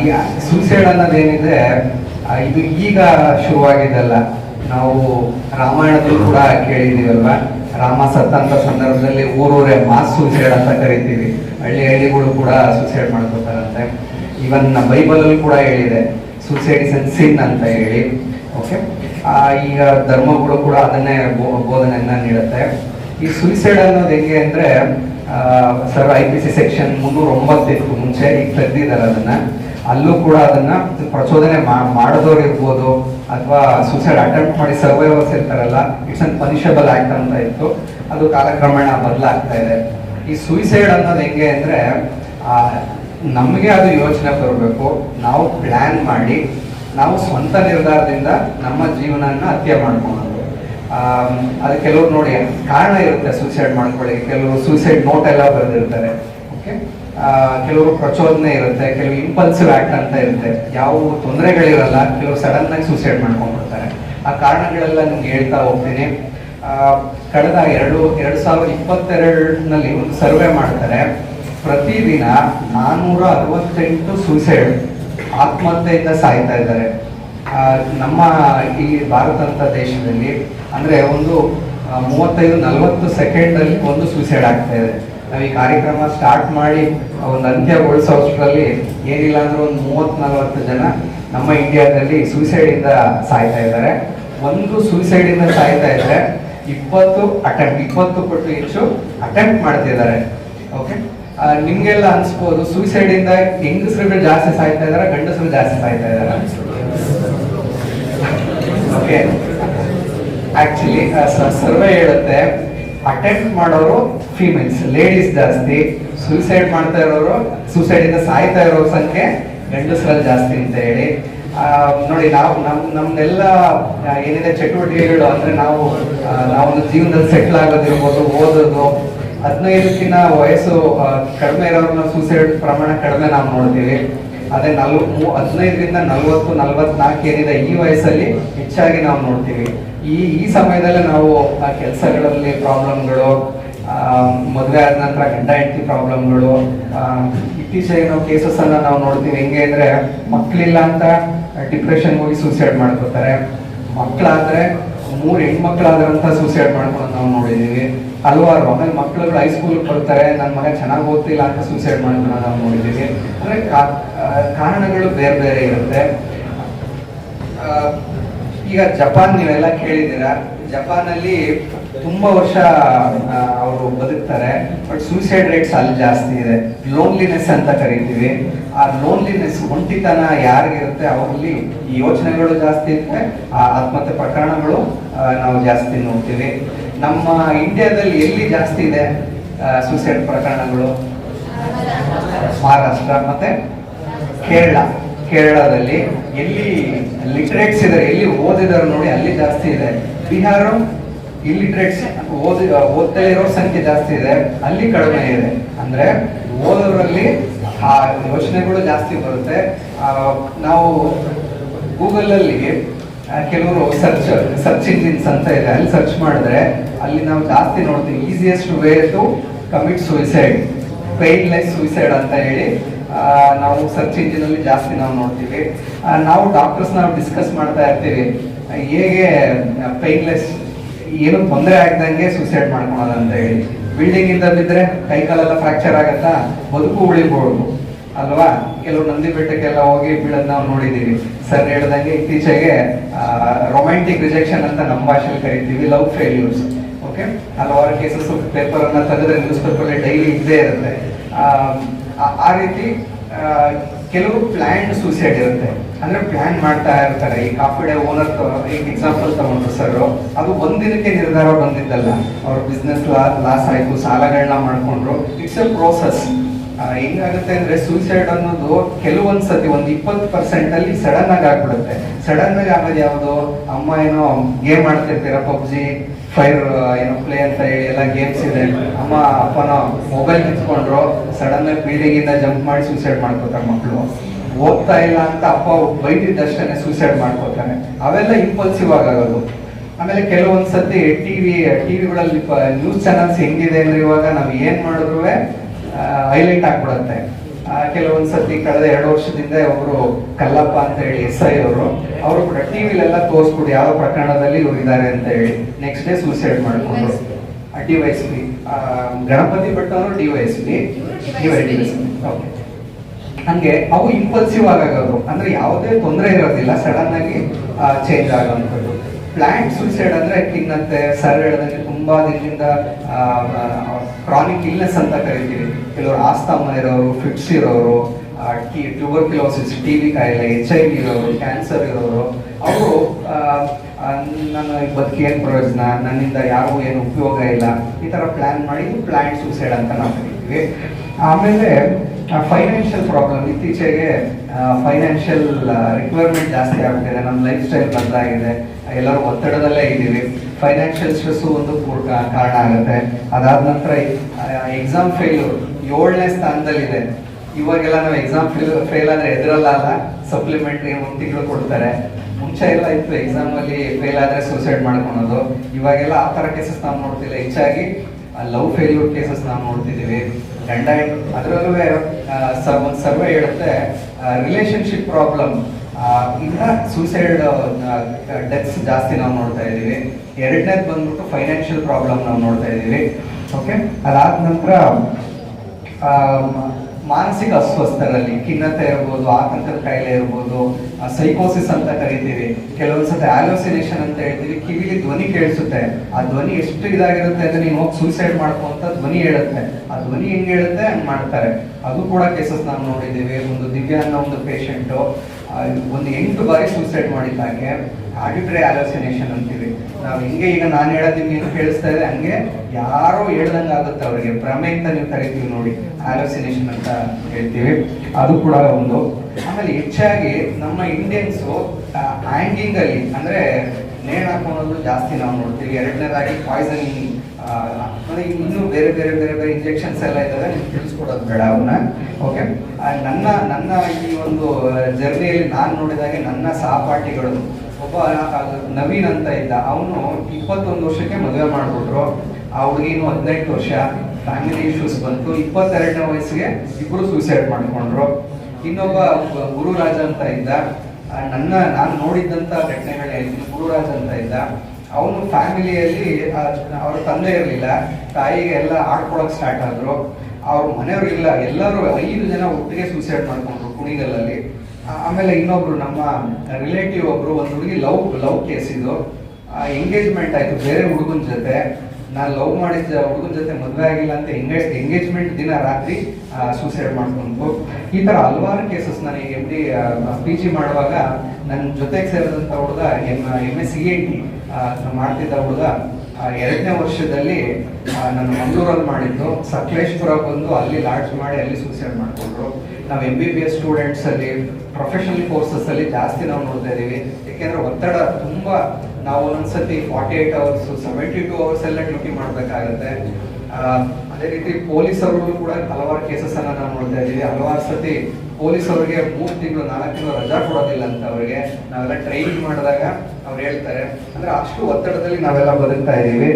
ಈ ಸೂಸೈಡ್ ಅನ್ನೋದೇನಿದೆ ಇದು ಈಗ ಶುರುವಾಗಿದ್ದಲ್ಲ. ನಾವು ರಾಮಾಯಣದಲ್ಲೂ ಕೂಡ ಕೇಳಿದೀವಲ್ವಾ ರಾಮ ಸತ್ತಂತ ಸಂದರ್ಭದಲ್ಲಿ ಊರೂರೇ ಮಾಸ್ ಸೂಸೈಡ್ ಅಂತ ಕರಿತೀವಿ. ಹಳ್ಳಿ ಹಳ್ಳಿಗಳು ಕೂಡ ಸುಸೈಡ್ ಮಾಡ್ಕೋತಾರಂತೆ. ಇವನ್ ಬೈಬಲಲ್ಲಿ ಕೂಡ ಹೇಳಿದೆ. ಸೂಸೈಡ್ ಇಸ್ ಅನ್ ಸಿನ್ ಅಂತ ಹೇಳಿ. ಓಕೆ? ಈಗ ಧರ್ಮಗಳು ಕೂಡ ಅದನ್ನೇ ಬೋಧನೆಯನ್ನ ನೀಡುತ್ತೆ. ಈ ಸುಯಿಸೈಡ್ ಅನ್ನೋದು ಹೆಂಗೆ ಅಂದ್ರೆ sir I P C section ಮುನ್ನೂರ ಒಂಬತ್ತಿತ್ತು ಮುಂಚೆ ಈಗ ತೆಗೆದಿದ್ದಾರೆ ಅದನ್ನ. ಅಲ್ಲೂ ಕೂಡ ಅದನ್ನ ಪ್ರಚೋದನೆ ಮಾಡದವ್ರು ಇರ್ಬೋದು ಅಥವಾ ಸೂಸೈಡ್ ಅಟೆಂಪ್ಟ್ ಮಾಡಿ ಸರ್ವೈವರ್ಸ್ ಇರ್ತಾರಲ್ಲ ಇಟ್ಸ್ ಅನ್ ಪನಿಷಬಲ್ ಆಕ್ಟ್ ಅಂತ ಇತ್ತು. ಅದು ಕಾಲಕ್ರಮೇಣ ಬದಲಾಗ್ತಾ ಇದೆ. ಈ ಸುಯಿಸೈಡ್ ಅನ್ನೋದು ಹೆಂಗೆ ಅಂದ್ರೆ ನಮಗೆ ಅದು ಯೋಚನೆ ಬರಬೇಕು. ನಾವು ಪ್ಲಾನ್ ಮಾಡಿ ನಾವು ಸ್ವಂತ ನಿರ್ಧಾರದಿಂದ ನಮ್ಮ ಜೀವನನ ಹತ್ಯೆ ಮಾಡ್ಕೊಳ್ಳೋದು ಆಮ್, ಅದು ಕೆಲವ್ರು ನೋಡಿ ಕಾರಣ ಇರುತ್ತೆ ಸೂಸೈಡ್ ಮಾಡ್ಕೊಳ್ಳಿ ಕೆಲವರು ಸೂಸೈಡ್ ನೋಟ್ ಎಲ್ಲ ಬರೆದಿರ್ತಾರೆ. ಓಕೆ ಕೆಲವರು ಪ್ರಚೋದನೆ ಇರುತ್ತೆ ಕೆಲವು ಇಂಪಲ್ಸಿವ್ ಆಕ್ಟ್ ಅಂತ ಇರುತ್ತೆ. ಯಾವ ತೊಂದರೆಗಳಿರಲ್ಲ, ಕೆಲವರು ಸಡನ್ ಆಗಿ ಸೂಸೈಡ್ ಮಾಡ್ಕೊಂಡ್ಬಿಡ್ತಾರೆ. ಆ ಕಾರಣಗಳೆಲ್ಲ ನಿಮ್ಗೆ ಹೇಳ್ತಾ ಹೋಗ್ತೀನಿ. ಕಳೆದ ಎರಡು ಎರಡು ಸಾವಿರದ ಇಪ್ಪತ್ತೆರಡರಲ್ಲಿ ಒಂದು ಸರ್ವೆ ಮಾಡ್ತಾರೆ. ಪ್ರತಿದಿನ ನಾನ್ನೂರ ಅರವತ್ತೆಂಟು ಸೂಸೈಡ್ ಆತ್ಮಹತ್ಯೆಯಿಂದ ಸಾಯ್ತಾ ಇದ್ದಾರೆ. ನಮ್ಮ ಈ ಭಾರತ ಅಂತ ದೇಶದಲ್ಲಿ ಅಂದ್ರೆ ಒಂದು ಮೂವತ್ತೈದು, ನಲವತ್ತು ಸೆಕೆಂಡ್ ಅಲ್ಲಿ ಒಂದು ಸೂಸೈಡ್ ಆಗ್ತಾ ಇದೆ. ನಾವು ಈ ಕಾರ್ಯಕ್ರಮ ಸ್ಟಾರ್ಟ್ ಮಾಡಿ ಒಂದು ಅಂತ್ಯಗೊಳಿಸೋಷ್ಟರಲ್ಲಿ ಏನಿಲ್ಲ ಅಂದ್ರೆ ಒಂದು ಮೂವತ್ ನಲವತ್ತು ಜನ ನಮ್ಮ ಇಂಡಿಯಾದಲ್ಲಿ ಸೂಸೈಡ್ ಇಂದ ಸಾಯ್ತಾ ಇದ್ದಾರೆ. ಒಂದು ಸೂಸೈಡ್ ಇಂದ ಸಾಯ್ತಾ ಇದ್ರೆ ಇಪ್ಪತ್ತು ಅಟೆಂಪ್ಟ್ ಇಪ್ಪತ್ತು ಪಟ್ಟು ಹೆಚ್ಚು ಅಟೆಂಪ್ಟ್ ಮಾಡ್ತಿದ್ದಾರೆ ಓಕೆ ನಿಮ್ಗೆಲ್ಲ ಅನ್ಸ್ಬೋದು ಸೂಸೈಡ್ ಇಂದ ಹೆಂಗಸರುಗಳು ಜಾಸ್ತಿ ಸಾಯ್ತಾ ಇದಾರೆ ಗಂಡಸರು ಜಾಸ್ತಿ ಸಾಯ್ತಾ ಇದಾರೆ ಓಕೆ ಆಕ್ಚುಲಿ ಸರ್ವೆ ಹೇಳುತ್ತೆ ಅಟೆಂಪ್ಟ್ ಮಾಡೋರು ಫೀಮೇಲ್ಸ್ ಲೇಡೀಸ್ ಜಾಸ್ತಿ ಸೂಸೈಡ್ ಮಾಡ್ತಾ ಇರೋರು ಸೂಸೈಡ್ ಇಂದ ಸಾಯ್ತಾ ಇರೋ ಸಂಖ್ಯೆ ಗಂಡಸರಲ್ಲಿ ಜಾಸ್ತಿ ಅಂತ ಹೇಳಿ. ನೋಡಿ, ನಾವು, ನಮ್ ನಮ್ದೆಲ್ಲ ಏನಿದೆ ಚಟುವಟಿಕೆಗಳು ಅಂದ್ರೆ ನಾವು ನಾವು ಜೀವನದಲ್ಲಿ ಸೆಟ್ಲ್ ಆಗೋದಿರ್ಬೋದು, ಓದೋದು ಹದಿನೈದಕ್ಕಿಂತ ವಯಸ್ಸು ಕಡಿಮೆ ಇರೋರ್ನ ಸೂಸೈಡ್ ಪ್ರಮಾಣ ಕಡಿಮೆ ನಾವು ನೋಡ್ತೀವಿ. ಅದೇ ನಲ್ವ ಹದಿನೈದರಿಂದ ನಲ್ವತ್ತು, ನಲ್ವತ್ನಾಲ್ಕು ಏನಿದೆ ಈ ವಯಸ್ಸಲ್ಲಿ ಹೆಚ್ಚಾಗಿ ನಾವು ನೋಡ್ತೀವಿ. ಈ ಈ ಸಮಯದಲ್ಲಿ ನಾವು ಆ ಕೆಲಸಗಳಲ್ಲಿ ಪ್ರಾಬ್ಲಮ್ಗಳು ಮದುವೆ ಆದ ನಂತರ ಗಂಡ ಹೆಂಡತಿ ಪ್ರಾಬ್ಲಮ್ಗಳು ಇತ್ತೀಚೆಗೆ ನಾವು ಕೇಸಸ್ ಅನ್ನ ನಾವು ನೋಡ್ತೀವಿ. ಹೆಂಗೆ ಅಂದ್ರೆ ಮಕ್ಕಳಿಲ್ಲ ಅಂತ ಡಿಪ್ರೆಷನ್ ಹೋಗಿ ಸೂಸೈಡ್ ಮಾಡ್ಕೋತಾರೆ. ಮಕ್ಕಳಾದ್ರೆ ಮೂರು ಹೆಣ್ಮಕ್ಳಾದ್ರಂತ ಸೂಸೈಡ್ ಮಾಡ್ಕೊಂಡು ನಾವು ನೋಡಿದೀವಿ. ಹಲವಾರು, ಆಮೇಲೆ ಮಕ್ಕಳುಗಳು ಹೈಸ್ಕೂಲ್ ಬರ್ತಾರೆ ನನ್ನ ಮಗ ಚೆನ್ನಾಗಿ ಓದ್ತಿಲ್ಲ ಅಂತ ಸೂಸೈಡ್ ಮಾಡ್ಕೊಂಡು ನಾವು ನೋಡಿದ್ದೀವಿ ಅಂದ್ರೆ ಕಾರಣಗಳು ಬೇರೆ ಬೇರೆ ಇರುತ್ತೆ. ಈಗ ಜಪಾನ್ ನೀವೆಲ್ಲ ಕೇಳಿದ್ದೀರಾ? ಜಪಾನಲ್ಲಿ ತುಂಬಾ ವರ್ಷ ಅವರು ಬದುಕ್ತಾರೆ, ಬಟ್ ಸೂಸೈಡ್ ರೇಟ್ಸ್ ಅಲ್ಲಿ ಜಾಸ್ತಿ ಇದೆ. ಲೋನ್ಲಿನೆಸ್ ಅಂತ ಕರಿತೀವಿ. ಆ ಲೋನ್ಲಿನೆಸ್ ಒಂಟಿತನ ಯಾರಿಗಿರುತ್ತೆ? ಅವರಲ್ಲಿ ಈ ಯೋಚನೆಗಳು ಜಾಸ್ತಿ ಇರುತ್ತೆ, ಆ ಆತ್ಮಹತ್ಯೆ ಪ್ರಕರಣಗಳು ನಾವು ಜಾಸ್ತಿ ನೋಡ್ತೀವಿ. ನಮ್ಮ ಇಂಡಿಯಾದಲ್ಲಿ ಎಲ್ಲಿ ಜಾಸ್ತಿ ಇದೆ ಸೂಸೈಡ್ ಪ್ರಕರಣಗಳು? ಮಹಾರಾಷ್ಟ್ರ ಮತ್ತೆ ಕೇರಳ. ಕೇರಳದಲ್ಲಿ ಎಲ್ಲಿ ಲಿಟ್ರೇಟ್ಸ್ ಇದಾರೆ ಎಲ್ಲಿ ಓದಿದಾರೆ ನೋಡಿ ಅಲ್ಲಿ ಜಾಸ್ತಿ ಇದೆ. ಬಿಹಾರ ಇಲ್ಲಿಟ್ರೇಟ್ಸ್ ಓದಿ ಓದ್ತಾ ಇರೋ ಸಂಖ್ಯೆ ಜಾಸ್ತಿ ಇದೆ ಅಲ್ಲಿ ಕಡಿಮೆ ಇದೆ. ಅಂದ್ರೆ ಓದೋರಲ್ಲಿ ಆ ಯೋಚನೆಗಳು ಜಾಸ್ತಿ ಬರುತ್ತೆ. ನಾವು ಗೂಗಲ್ ಅಲ್ಲಿ ಆ, ಕೆಲವರು ಸರ್ಚ್ ಸರ್ಚ್ ಇಂಜಿನ್ಸ್ ಅಂತ ಇದೆ. ಅಲ್ಲಿ ಸರ್ಚ್ ಮಾಡಿದ್ರೆ ಅಲ್ಲಿ ನಾವು ಜಾಸ್ತಿ ನೋಡ್ತೀವಿ. Easiest way to commit suicide painless suicide ಅಂತ ಹೇಳಿ ನಾವು ಸರ್ಚ್ ಇಂಜಿನಲ್ಲಿ ಜಾಸ್ತಿ ನಾವು ನೋಡ್ತೀವಿ. ನಾವು ಡಾಕ್ಟರ್ಸ್ ನಾವು ಡಿಸ್ಕಸ್ ಮಾಡ್ತಾ ಇರ್ತೀವಿ. ಹೇಗೆ ಪೈನ್ಲೆಸ್ ಏನು ತೊಂದರೆ ಆಗ್ದಂಗೆ ಸೂಸೈಡ್ ಮಾಡ್ಕೊಳೋದು ಅಂತ ಹೇಳಿ. ಬಿಲ್ಡಿಂಗ್ ಇಂದ ಬಿದ್ರೆ ಕೈ ಕಾಲೆಲ್ಲ ಫ್ರಾಕ್ಚರ್ ಆಗತ್ತಾ? ಬದುಕು ಉಳಿಬಹುದು ಅಲ್ವಾ? ಕೆಲವು ನಂದಿ ಬೆಟ್ಟಕ್ಕೆಲ್ಲ ಹೋಗಿ ಬೀಳೋದ್ ನಾವು ನೋಡಿದೀವಿ. ಸರ್ ಹೇಳ್ದಂಗೆ ಇತ್ತೀಚೆಗೆ ರೊಮ್ಯಾಂಟಿಕ್ ರಿಜೆಕ್ಷನ್ ಅಂತ ನಮ್ಮ ಭಾಷೆಯಲ್ಲಿ ಕರಿತೀವಿ ಲವ್ ಫೇಲ್ಯೂರ್ಸ್ ಓಕೆ ಹಲವಾರು ಕೇಸಸ್ ಪೇಪರ್ ಅನ್ನ ತೆಗೆದ್ರೆ ನ್ಯೂಸ್ ಪೇಪರ್ ಡೈಲಿ ಇದ್ದೇ ಇರುತ್ತೆ. ಆ, ರೀತಿ ಕೆಲವು ಪ್ಲಾನ್ ಸೂಸೈಡ್ ಇರುತ್ತೆ. ಅಂದ್ರೆ ಪ್ಲಾನ್ ಮಾಡ್ತಾ ಇರ್ತಾರೆ. ಈ ಕಾಫಿ ಡೇ ಓನರ್ ಈಗ ಎಕ್ಸಾಂಪಲ್ ತಗೊಂಡ್ರು ಸರ್ ಅದು ಒಂದಿನಕ್ಕೆ ನಿರ್ಧಾರ ಬಂದಿದ್ದಲ್ಲ. ಅವ್ರ ಬಿಸ್ನೆಸ್ ಲಾಸ್ ಆಯ್ತು ಸಾಲಗಳನ್ನ ಮಾಡ್ಕೊಂಡ್ರು. ಇಟ್ಸ್ ಎ ಪ್ರೋಸೆಸ್ ಹೆಂಗಾಗುತ್ತೆ ಅಂದ್ರೆ ಸೂಸೈಡ್ ಅನ್ನೋದು ಕೆಲವೊಂದ್ ಸತಿ ಒಂದು ಇಪ್ಪತ್ತು ಪರ್ಸೆಂಟ್ ಅಲ್ಲಿ ಸಡನ್ ಆಗಿ ಆಗ್ಬಿಡುತ್ತೆ. ಸಡನ್ ಆಗಿ ಆಗೋದು ಯಾವುದು? ಅಮ್ಮ ಏನೋ ಗೇಮ್ ಆಡ್ತಿರ್ತೀರ, ಪಬ್ಜಿ ಫೈರ್ ಏನೋ ಪ್ಲೇ ಅಂತ ಹೇಳಿ ಎಲ್ಲ ಗೇಮ್ಸ್ ಇದೆ. ಅಮ್ಮ, ಅಪ್ಪನ ಮೊಬೈಲ್ ಕಿತ್ಕೊಂಡ್ರು ಸಡನ್ ಆಗಿ ಬಿಲ್ಡಿಂಗ್ ಇಂದ ಜಂಪ್ ಮಾಡಿ ಸೂಸೈಡ್ ಮಾಡ್ಕೋತಾರೆ ಮಕ್ಕಳು ಓದ್ತಾ ಇಲ್ಲ ಅಂತ ಅಪ್ಪ ಬೈದಿದ್ದಷ್ಟೇ ಸೂಸೈಡ್ ಮಾಡ್ಕೋತಾನೆ. ಅವೆಲ್ಲ ಇಂಪಲ್ಸಿವ್ ಆಗೋದು. ಆಮೇಲೆ ಕೆಲವೊಂದ್ಸತಿ ಟಿವಿ ಟಿವಿಗಳಲ್ಲಿ ನ್ಯೂಸ್ ಚಾನಲ್ಸ್ ಹೆಂಗಿದೆ ಅಂದ್ರೆ ಇವಾಗ ನಾವು ಏನ್ ಮಾಡಿದ್ರು ಹೈಲೈಟ್ ಆಗ್ಬಿಡುತ್ತೆ. ಆ, ಕೆಲವೊಂದ್ ಸತಿ ಕಳೆದ ಎರಡು ವರ್ಷದಿಂದ ಒಬ್ರು ಕಲ್ಲಪ್ಪ ಅಂತ ಹೇಳಿ ಎಸ್ ಐ ಅವರು ಅವರು ಕೂಡ ಟಿವಿಲೆಲ್ಲ ತೋರಿಸ್ಬಿಟ್ಟು ಯಾವ ಪ್ರಕರಣದಲ್ಲಿ ಇವ್ರು ಇದ್ದಾರೆ ಅಂತ ಹೇಳಿ ನೆಕ್ಸ್ಟ್ ಡೇ ಸೂಸೈಡ್ ಮಾಡ್ಕೊಂಡು D Y S P Ganapati Bhat ಅವರು D Y S P okay ಹಂಗೆ ಅವು ಇಂಪಲ್ಸಿವ್ ಆಗೋದು ಅಂದ್ರೆ ಯಾವುದೇ ತೊಂದರೆ ಇರೋದಿಲ್ಲ ಸಡನ್ ಆಗಿ ಚೇಂಜ್ ಆಗುವಂಥದ್ದು ಪ್ಲಾಂಟ್ ಸೂಸೈಡ್ ಅಂದ್ರೆ ಖಿನ್ನತೆ ಸರ್ ಹೇಳ್ದಂಗೆ ತುಂಬಾ ದಿನದಿಂದ ಕ್ರಾನಿಕ್ ಇಲ್ನೆಸ್ ಅಂತ ಕರಿತೀವಿ. ಕೆಲವರು ಆಸ್ತಮ ಇರೋರು ಫಿಟ್ಸ್ ಇರೋರು ಟ್ಯೂಬರ್ಕ್ಯುಲೋಸಿಸ್ ಟಿ ವಿ ಕಾಯಿಲೆ ಎಚ್ ಐ ವಿ ಇರೋರು ಕ್ಯಾನ್ಸರ್ ಇರೋರು, ಅವರು ನನ್ನ ಬದುಕಿ ಏನು ಪ್ರಯೋಜನ? ನನ್ನಿಂದ ಯಾರಿಗೂ ಏನು ಉಪಯೋಗ ಇಲ್ಲ. ಈ ತರ ಪ್ಲಾನ್ ಮಾಡಿ ಪ್ಲ್ಯಾನ್ ಸೂಸೈಡ್ ಅಂತ ನಾವು ಕರಿತೀವಿ. ಆಮೇಲೆ ಫೈನಾನ್ಷಿಯಲ್ ಪ್ರಾಬ್ಲಮ್ ಇತ್ತೀಚೆಗೆ ಫೈನಾನ್ಷಿಯಲ್ ರಿಕ್ವೈರ್ಮೆಂಟ್ ಜಾಸ್ತಿ ಆಗ್ತಿದೆ ನಮ್ಮ ಲೈಫ್ ಸ್ಟೈಲ್ ಬದಲಾಗಿದೆ. ಎಲ್ಲರೂ ಒತ್ತಡದಲ್ಲೇ ಇದ್ದೀವಿ. ಫೈನಾನ್ಷಿಯಲ್ ಸ್ಟ್ರೆಸ್ ಒಂದು ಕಾರಣ ಆಗುತ್ತೆ. ಅದಾದ ನಂತರ ಎಕ್ಸಾಮ್ ಫೇಲ್ಯೂರ್ ಏಳನೇ ಸ್ಥಾನದಲ್ಲಿದೆ. ಇವಾಗೆಲ್ಲ ನಾವು ಎಕ್ಸಾಮ್ ಫೇಲ್ ಫೇಲ್ ಆದ್ರೆ ಎದುರಲ್ಲ ಅಲ್ಲ ಸಪ್ಲಿಮೆಂಟ್ರಿ ಒಂದು ತಿಂಗಳು ಕೊಡ್ತಾರೆ. ಮುಂಚೆ ಎಲ್ಲ ಇತ್ತು ಎಕ್ಸಾಮ್ ಅಲ್ಲಿ ಫೇಲ್ ಆದ್ರೆ ಸೂಸೈಡ್ ಮಾಡ್ಕೊಳೋದು. ಇವಾಗೆಲ್ಲ ಆ ತರ ಕೇಸಸ್ ನಾವು ನೋಡ್ತಿಲ್ಲ. ಹೆಚ್ಚಾಗಿ ಲವ್ ಫೇಲ್ಯೂರ್ ಕೇಸಸ್ ನಾವು ನೋಡ್ತಿದ್ದೀವಿ. ಗಂಡ ಅದರಲ್ಲೂ ಒಂದು ಸರ್ವೆ ಹೇಳುತ್ತೆ ರಿಲೇಶನ್ಶಿಪ್ ಪ್ರಾಬ್ಲಮ್ ಇಂದ ಸೂಸೈಡ್ ಡೆತ್ಸ್ ಜಾಸ್ತಿ ನಾವು ನೋಡ್ತಾ ಇದ್ದೀವಿ. ಎರಡನೇದು ಬಂದ್ಬಿಟ್ಟು ಫೈನಾನ್ಷಿಯಲ್ ಪ್ರಾಬ್ಲಮ್ ನಾವು ನೋಡ್ತಾ ಇದ್ದೀವಿ. ಓಕೆ ಅದಾದ ನಂತರ ಮಾನಸಿಕ ಅಸ್ವಸ್ಥರಲ್ಲಿ ಖಿನ್ನತೆ ಇರ್ಬೋದು, ಆತಂಕದ ಕಾಯಿಲೆ ಇರ್ಬೋದು ಸೈಕೋಸಿಸ್ ಅಂತ ಕರಿತೀವಿ ಕೆಲವೊಂದ್ಸತಿ ಆಲೋಸಿನೇಷನ್ ಅಂತ ಹೇಳ್ತೀವಿ ಕಿವಿಲಿ ಧ್ವನಿ ಕೇಳಿಸುತ್ತೆ. ಆ ಧ್ವನಿ ಎಷ್ಟು ಇದಾಗಿರುತ್ತೆ ಅಂದ್ರೆ ನೀನು ಹೋಗಿ ಸೂಸೈಡ್ ಮಾಡ್ಕೋ ಅಂತ ಧ್ವನಿ ಹೇಳುತ್ತೆ. ಆ ಧ್ವನಿ ಹೆಂಗ್ ಹೇಳುತ್ತೆ? ಹಂಗ್ ಮಾಡ್ತಾರೆ. ಅದು ಕೂಡ ಕೇಸಸ್ ನಾವು ನೋಡಿದ್ದೀವಿ. ಒಂದು ದಿವ್ಯಾಂಗ ಒಂದು ಪೇಷಂಟ್ ಒಂದು ಎಂಟು ಬಾರಿ ಸೂಸೈಡ್ ಮಾಡಿದ್ದಾಗೆ ಆಡಿಟ್ರಿ ಆಲೋಸಿನೇಷನ್ ಅಂತೀವಿ. ನಾವು ಹಿಂಗೆ ಈಗ ನಾನು ಹೇಳೋದು ನಿಮ್ಗೆ ಏನು ಕೇಳಿಸ್ತಾ ಇದೆ ಹಂಗೆ ಯಾರೋ ಹೇಳ್ದಂಗೆ ಆಗುತ್ತೆ ಅವರಿಗೆ. ಭ್ರಮೆ ಅಂತ ನೀವು ಕರಿತೀವಿ ನೋಡಿ. ಆಲೋಸಿನೇಷನ್ ಅಂತ ಹೇಳ್ತೀವಿ. ಅದು ಕೂಡ ಒಂದು. ಆಮೇಲೆ ಹೆಚ್ಚಾಗಿ ನಮ್ಮ ಇಂಡಿಯನ್ಸು ಹ್ಯಾಂಗಿಂಗಲ್ಲಿ ಅಂದ್ರೆ ನೇಣು ಹಾಕೊಳ್ಳೋದು ಜಾಸ್ತಿ ನಾವು ನೋಡ್ತೀವಿ. ಎರಡನೇದಾಗಿ ಪಾಯ್ಸನಿಂಗ್ ಅಂದ್ರೆ ಇನ್ನೂ ಬೇರೆ ಬೇರೆ ಬೇರೆ ಬೇರೆ ಇಂಜೆಕ್ಷನ್ಸ್ ಎಲ್ಲ ಇದ್ದಾವೆ ನೀವು ತಿಳಿಸ್ಕೊಡೋದು ಬೇಡ ಅವನ್ನ ಓಕೆ ನನ್ನ ನನ್ನ ಈ ಒಂದು ಜರ್ನಿಯಲ್ಲಿ ನಾನು ನೋಡಿದಾಗೆ ನನ್ನ ಸಹಪಾಠಿಗಳು, ಒಬ್ಬ ನವೀನ್ ಅಂತ ಇದ್ದ, ಅವನು ಇಪ್ಪತ್ತೊಂದು ವರ್ಷಕ್ಕೆ ಮದುವೆ ಮಾಡ್ಬಿಟ್ರು. ಆ ಹದಿನೆಂಟು ವರ್ಷ. ಫ್ಯಾಮಿಲಿ ಇಶ್ಯೂಸ್ ಬಂತು. ಇಪ್ಪತ್ತೆರಡನೇ ವಯಸ್ಸಿಗೆ ಇಬ್ಬರು ಸೂಸೈಡ್ ಮಾಡಿಕೊಂಡ್ರು. ಇನ್ನೊಬ್ಬ ಗುರುರಾಜ ಅಂತ ಇದ್ದ. ನನ್ನ, ನಾನು ನೋಡಿದ್ದಂಥ ಘಟನೆಗಳೇ, ಗುರುರಾಜ್ ಅಂತ ಇದ್ದ. ಅವನು ಫ್ಯಾಮಿಲಿಯಲ್ಲಿ ಅವ್ರ ತಂದೆ ಇರಲಿಲ್ಲ, ತಾಯಿಗೆ ಎಲ್ಲ ಆಡ್ಕೊಳಕ್ ಸ್ಟಾರ್ಟ್ ಆದ್ರು. ಅವ್ರ ಮನೆಯವ್ರು ಇಲ್ಲ, ಎಲ್ಲರೂ ಐದು ಜನ ಒಟ್ಟಿಗೆ ಸೂಸೈಡ್ ಮಾಡ್ಕೊಂಡ್ರು ಕುಣಿಗಲ್ಲಲ್ಲಿ ಆಮೇಲೆ ಇನ್ನೊಬ್ರು ನಮ್ಮ ರಿಲೇಟಿವ್ ಒಬ್ರು, ಒಂದು ಹುಡುಗಿ ಲವ್ ಲವ್ ಕೇಸ್ ಇದು. ಎಂಗೇಜ್ಮೆಂಟ್ ಆಯ್ತು, ಬೇರೆ ಹುಡುಗನ ಜೊತೆ. ನಾನು ಲವ್ ಮಾಡಿದ ಹುಡುಗನ ಜೊತೆ ಮದುವೆ ಆಗಿಲ್ಲ ಅಂತ ಎಂಗೇಜ್ ಎಂಗೇಜ್ಮೆಂಟ್ ದಿನ ರಾತ್ರಿ ಸೂಸೈಡ್ ಮಾಡ್ಕೊಂಡ್ರು. ಈ ತರ ಹಲವಾರು ಕೇಸಸ್ ನಾನು ಎಂ ಡಿ ಪಿ ಜಿ ಮಾಡುವಾಗ ನನ್ನ ಜೊತೆಗೆ ಸೇರಿದಂಥ ಹುಡುಗ M M S C A T ಮಾಡ್ತಿದ್ದ ಹುಡುಗ ಎರಡನೇ ವರ್ಷದಲ್ಲಿ ನಾನು ಮಂಗಳೂರಲ್ಲಿ ಮಾಡಿದ್ದು. ಸಕಲೇಶ್ಪುರ ಬಂದು ಅಲ್ಲಿ ಲಾಡ್ಜ್ ಮಾಡಿ ಅಲ್ಲಿ ಸೂಸೈಡ್ ಮಾಡಿಕೊಂಡ್ರು. ನಾವು ಎಂ ಬಿ ಬಿ ಎಸ್ ಸ್ಟೂಡೆಂಟ್ಸಲ್ಲಿ ಪ್ರೊಫೆಷನಲ್ ಕೋರ್ಸಸ್ಸಲ್ಲಿ ಜಾಸ್ತಿ ನಾವು ನೋಡ್ತಾ ಇದ್ದೀವಿ. ಏಕೆಂದರೆ ಒತ್ತಡ ತುಂಬ, ನಾವು ಒಂದೊಂದ್ಸತಿ forty eight hours seventy two hours ಎಲ್ಲ ಡ್ಯೂಟಿ ಮಾಡ್ಬೇಕಾಗತ್ತೆ. ಅದೇ ರೀತಿ ಪೊಲೀಸರು ಕೂಡ ಹಲವಾರು ಕೇಸಸ್ ಅನ್ನ ನಾವು ನೋಡ್ತಾ ಇದ್ದೀವಿ. ಹಲವಾರು ಸತಿ ಅವರಿಗೆ ಮೂರು ತಿಂಗಳು, ನಾಲ್ಕು ತಿಂಗಳು ರಜಾ ಕೊಡೋದಿಲ್ಲ ಅಂತ ಅವರಿಗೆ. ನಾವೆಲ್ಲ ಟ್ರೈನಿಂಗ್ ಮಾಡಿದಾಗ ಅವ್ರು ಹೇಳ್ತಾರೆ. ಅಂದ್ರೆ ಅಷ್ಟು ಒತ್ತಡದಲ್ಲಿ ನಾವೆಲ್ಲ ಬದುಕ್ತಾ ಇದೀವಿ